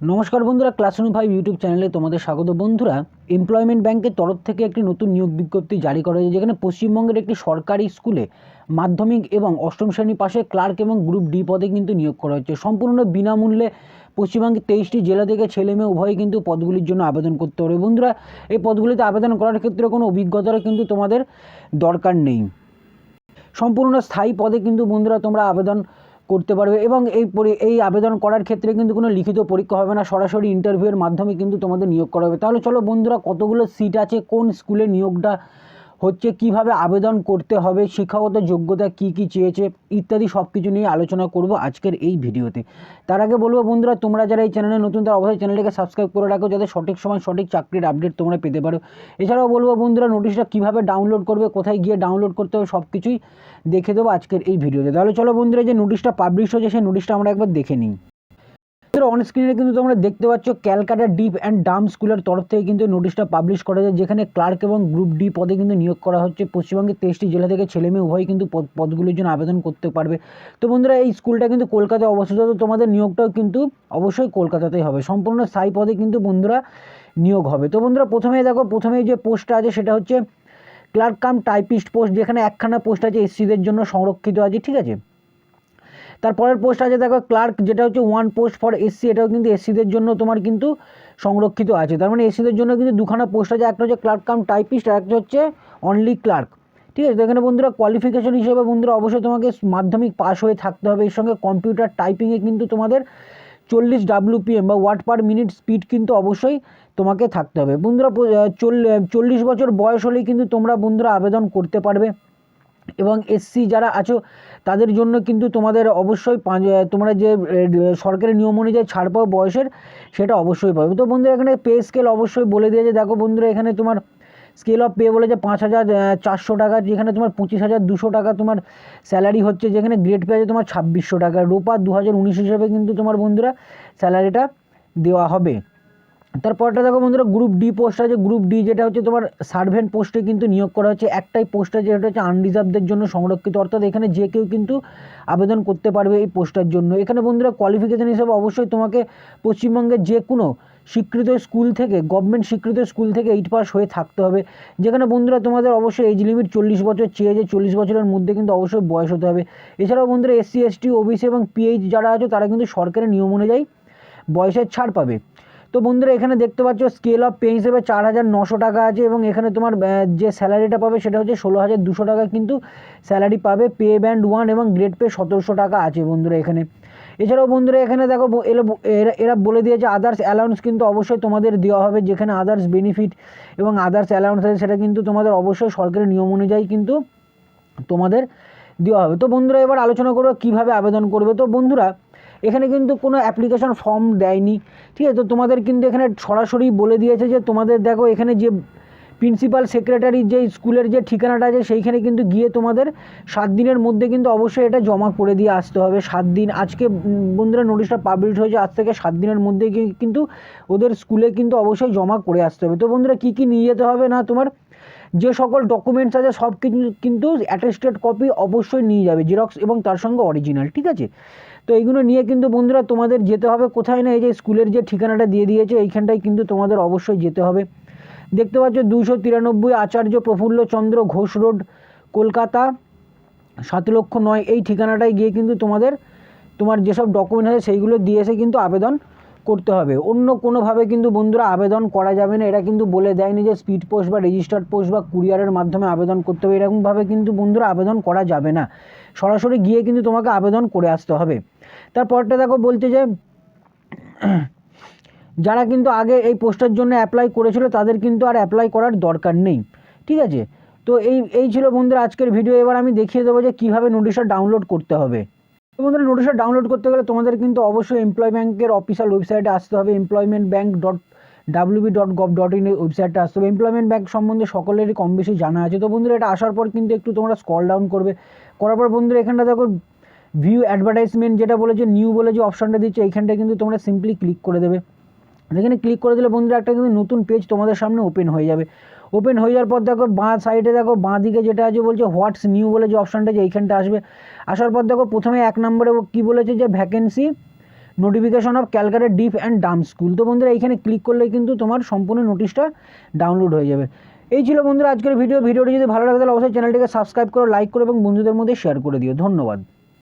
নমস্কার বন্ধুরা classroom five YouTube চ্যানেলে তোমাদের স্বাগত বন্ধুরা। এমপ্লয়মেন্ট ব্যাংকের তরফ থেকে একটি নতুন নিয়োগ বিজ্ঞপ্তি জারি করা হয়েছে, যেখানে পশ্চিমবঙ্গের একটি সরকারি স্কুলে মাধ্যমিক এবং অষ্টম শ্রেণি পাশে ক্লার্ক এবং গ্রুপ ডি পদে কিন্তু নিয়োগ করা হচ্ছে। সম্পূর্ণ বিনামূল্যে পশ্চিমবঙ্গের তেইশটি জেলা থেকে ছেলে মেয়ে উভয়ই কিন্তু পদগুলির জন্য আবেদন করতে পারবে। বন্ধুরা, এই পদগুলিতে আবেদন করার ক্ষেত্রে কোনো অভিজ্ঞতার কিন্তু তোমাদের দরকার নেই। সম্পূর্ণ স্থায়ী পদে কিন্তু বন্ধুরা তোমরা আবেদন করতে পারবে এবং এই এই আবেদন করার ক্ষেত্রে কিন্তু কোনো লিখিত পরীক্ষা হবে না। সরাসরি ইন্টারভিউয়ের মাধ্যমে কিন্তু তোমাদের নিয়োগ করা হবে। তাহলে চলো বন্ধুরা কতগুলো সিট আছে, কোন স্কুলে নিয়োগটা হচ্ছে কীভাবে আবেদন করতে হবে, শিক্ষাগত যোগ্যতা কি কি চেয়েছে, ইত্যাদি সব কিছু নিয়ে আলোচনা করব আজকের এই ভিডিওতে। তার আগে বলব বন্ধুরা, তোমরা যারা এই চ্যানেলে নতুন, তারা অবশ্যই চ্যানেলটাকে সাবস্ক্রাইব করে রাখো যাতে সঠিক সময় সঠিক চাকরির আপডেট তোমরা পেতে পারো। এছাড়াও বলব বন্ধুরা নোটিশটা কীভাবে ডাউনলোড করবে, কোথায় গিয়ে ডাউনলোড করতে হবে সব কিছুই দেখে দেবো আজকের এই ভিডিওতে। তাহলে চলো বন্ধুরা, যে নোটিশটা পাবলিশ হয়েছে, সেই নোটিশটা আমরা একবার দেখে নিই। অন স্ক্রিনে কিন্তু তোমরা দেখতে পাচ্ছ ক্যালকাটা ডিপ অ্যান্ড ডাম স্কুলের তরফ থেকে কিন্তু নোটিশটা পাবলিশ করা যায়, যেখানে ক্লার্ক এবং গ্রুপ ডি পদে কিন্তু নিয়োগ করা হচ্ছে। পশ্চিমবঙ্গের তেইশটি জেলা থেকে ছেলে মেয়ে উভয়ই কিন্তু পদ, পদগুলির জন্য আবেদন করতে পারবে। তো বন্ধুরা, এই স্কুলটা কিন্তু কলকাতায় অবস্থিত, তো তোমাদের নিয়োগটাও কিন্তু অবশ্যই কলকাতাতেই হবে। সম্পূর্ণ স্থায়ী পদে কিন্তু বন্ধুরা নিয়োগ হবে। তো বন্ধুরা প্রথমেই দেখো প্রথমেই যে পোস্টটা আছে, সেটা হচ্ছে ক্লার্ক কাম টাইপিস্ট পোস্ট, যেখানে একখানা পোস্ট আছে, এসসিদের জন্য সংরক্ষিত আছে, ঠিক আছে? তারপরের পোস্ট আছে, দেখো ক্লার্ক যেটা হচ্ছে ওয়ান পোস্ট ফর এসসি এটাও কিন্তু এসসিদের জন্য তোমার কিন্তু সংরক্ষিত আছে। তার মানে এসসিদের জন্য কিন্তু দুখানা পোস্ট আছে, একটা হচ্ছে ক্লার্ক কাম টাইপিস্ট আর একটা হচ্ছে অনলি ক্লার্ক ঠিক আছে এখানে বন্ধুরা কোয়ালিফিকেশন হিসেবে বন্ধুরা অবশ্যই তোমাকে মাধ্যমিক পাস হয়ে থাকতে হবে। এর সঙ্গে কম্পিউটার টাইপিংয়ে কিন্তু তোমাদের চল্লিশ ডাব্লুপিএম বা ওয়াট পার মিনিট স্পিড কিন্তু অবশ্যই তোমাকে থাকতে হবে। বন্ধুরা চল্লিশ বছর বয়স হলেই কিন্তু তোমরা বন্ধুরা আবেদন করতে পারবে। এবং এসসি যারা আছো, তাদের জন্য কিন্তু তোমাদের অবশ্যই পাঁচ তোমরা যে সরকারি নিয়ম অনুযায়ী ছাড় পাও বয়সের, সেটা অবশ্যই পাবে। তো বন্ধুরা, এখানে পে স্কেল অবশ্যই বলে দিয়েছে। দেখো বন্ধুরা, এখানে তোমার স্কেল অফ পে বলেছে পাঁচ হাজার চারশো টাকা, যেখানে তোমার পঁচিশ হাজার দুশো টাকা তোমার স্যালারি হচ্ছে, যেখানে গ্রেড পে আছে তোমার ছাব্বিশশো টাকা। রোপা দু হাজার উনিশ হিসাবে কিন্তু তোমার বন্ধুরা স্যালারিটা দেওয়া হবে। তারপরটা দেখো বন্ধুরা গ্রুপ ডি পোস্ট আছে গ্রুপ ডি যেটা হচ্ছে তোমার সার্ভেন্ট পোস্টে কিন্তু নিয়োগ করা হচ্ছে। একটাই পোস্ট আছে, যেটা হচ্ছে আনরিজার্ভদের জন্য সংরক্ষিত। অর্থাৎ এখানে যে কেউ কিন্তু আবেদন করতে পারবে এই পোস্টটার জন্য। এখানে বন্ধুরা কোয়ালিফিকেশান হিসেবে অবশ্যই তোমাকে পশ্চিমবঙ্গের যে কোনো স্বীকৃত স্কুল থেকে গভর্নমেন্ট স্বীকৃত স্কুল থেকে এইট পাস হয়ে থাকতে হবে। যেখানে বন্ধুরা তোমাদের অবশ্যই এজ লিমিট চল্লিশ বছর চেয়েছে চল্লিশ বছরের মধ্যে কিন্তু অবশ্যই বয়স হতে হবে। এছাড়াও বন্ধুরা এসসি এসটি ওবিসি এবং পিএইচ যারা আছে, তারা কিন্তু সরকারের নিয়ম অনুযায়ী বয়সের ছাড় পাবে। তো বন্ধুরা, এখানে দেখতে পাচ্ছ স্কেল অফ পে হিসেবে চার হাজার নশো টাকা আছে এবং এখানে তোমার যে স্যালারিটা পাবে সেটা হচ্ছে ষোলো হাজার দুশো টাকা কিন্তু স্যালারি পাবে পে ব্যান্ড ওয়ান এবং গ্রেড পে সতেরোশো টাকা আছে বন্ধুরা এখানে। এছাড়াও বন্ধুরা, এখানে দেখো এরা এরা বলে দিয়েছে আদার্স অ্যালাউন্স কিন্তু অবশ্যই তোমাদের দেওয়া হবে, যেখানে আদার্স বেনিফিট এবং আদার্স অ্যালাউন্স আছে সেটা কিন্তু তোমাদের অবশ্যই সরকারি নিয়ম অনুযায়ী কিন্তু তোমাদের দেওয়া হবে। তো বন্ধুরা, এবার আলোচনা করব কীভাবে আবেদন করবে। তো বন্ধুরা এখানে কিন্তু কোনো অ্যাপ্লিকেশন ফর্ম দেয়নি। ঠিক আছে, তো তোমাদের কিন্তু এখানে সরাসরি বলে দিয়েছে যে তোমাদের দেখো এখানে যে প্রিন্সিপাল সেক্রেটারি যে স্কুলের যে ঠিকানাটা আছে, সেইখানে কিন্তু গিয়ে তোমাদের সাত দিনের মধ্যে কিন্তু অবশ্যই এটা জমা করে দিয়ে আসতে হবে। সাত দিন, আজকে বন্ধুরা নোটিশটা পাবলিশ হয়েছে, আজ থেকে সাত দিনের মধ্যে কিন্তু ওদের স্কুলে কিন্তু অবশ্যই জমা করে আসতে হবে। তো বন্ধুরা, কী কী নিয়ে যেতে হবে না তোমার? যে সকল ডকুমেন্টস আছে সব কিছু কিন্তু অ্যাটেস্টেড কপি অবশ্যই নিয়ে যাবে জেরক্স এবং তার সঙ্গে অরিজিনাল ঠিক আছে? তো এইগুলো নিয়ে কিন্তু বন্ধুরা তোমাদের যেতে হবে। কোথায় না এই যে স্কুলের যে ঠিকানাটা দিয়ে দিয়েছে, এইখানটায় কিন্তু তোমাদের অবশ্যই যেতে হবে। দেখতে পাচ্ছ দুশো তিরানব্বই আচার্য প্রফুল্লচন্দ্র ঘোষ রোড, কলকাতা, সাত লক্ষ নয়। এই ঠিকানাটায় গিয়ে কিন্তু তোমাদের, তোমার যেসব ডকুমেন্ট আছে সেইগুলো দিয়ে এসে কিন্তু আবেদন করতে হবে। অন্য কোনোভাবে কিন্তু বন্ধুরা আবেদন করা যাবে না। এটা কিন্তু বলে দেয়নি যে স্পিড পোস্ট বা রেজিস্টার্ড পোস্ট বা কুরিয়ারের মাধ্যমে আবেদন করতে হবে। এরকমভাবে কিন্তু বন্ধুরা আবেদন করা যাবে না। সরাসরি গিয়ে কিন্তু তোমাকে আবেদন করে আসতে হবে। তারপরটা দেখো বলতে যে, যারা কিন্তু আগে এই পোস্টের জন্য অ্যাপ্লাই করেছিল, তাদের কিন্তু আর অ্যাপ্লাই করার দরকার নেই। ঠিক আছে? তো এই এই ছিল বন্ধুরা আজকের ভিডিও এবার আমি দেখিয়ে দেবো যে কীভাবে নোটিশটা ডাউনলোড করতে হবে। বন্ধুরা নোটিশটা ডাউনলোড করতে গেলে তোমাদের কিন্তু অবশ্যই এমপ্লয় ব্যাঙ্কের অফিসিয়াল ওয়েবসাইটে আসতে হবে। Employment bank dot WB dot gov dot in ওয়েবসাইটটা আসতে হবে। এমপ্লয়মেন্ট ব্যাঙ্ক সম্বন্ধে সকলেরই কম বেশি জানা আছে। তো বন্ধুরা, এটা আসার পর কিন্তু একটু তোমরা স্কল ডাউন করবে। করার পর বন্ধুরা, এখানটা দেখো ভিউ অ্যাডভার্টাইজমেন্ট যেটা বলেছে নিউ বলে যে অপশানটা দিচ্ছে। এইখানটা কিন্তু তোমরা সিম্পলি ক্লিক করে দেবে। এখানে ক্লিক করে দিলে বন্ধুরা একটা কিন্তু নতুন পেজ তোমাদের সামনে ওপেন হয়ে যাবে। ওপেন হয়ে যাওয়ার পর দেখো বাঁ সাইডে দেখো বাঁ দিকে যেটা আছে বলছে হোয়াটস নিউ বলে যে অপশানটা যে এইখানটা আসবে। আসার পর দেখো প্রথমে এক নম্বরে কী বলেছে যে vacancy notification of Calcutta deaf and dumb school তো বন্ধুরা এইখানে ক্লিক করলে কিন্তু তোমার সম্পূর্ণ নোটিশটা ডাউনলোড হয়ে যাবে। এই ছিল বন্ধুরা আজকের ভিডিও ভিডিওটি যদি ভালো লাগে তাহলে অবশ্যই চ্যানেলটিকে সাবস্ক্রাইব করো লাইক করো এবং বন্ধুদের মধ্যে শেয়ার করে দিও। ধন্যবাদ।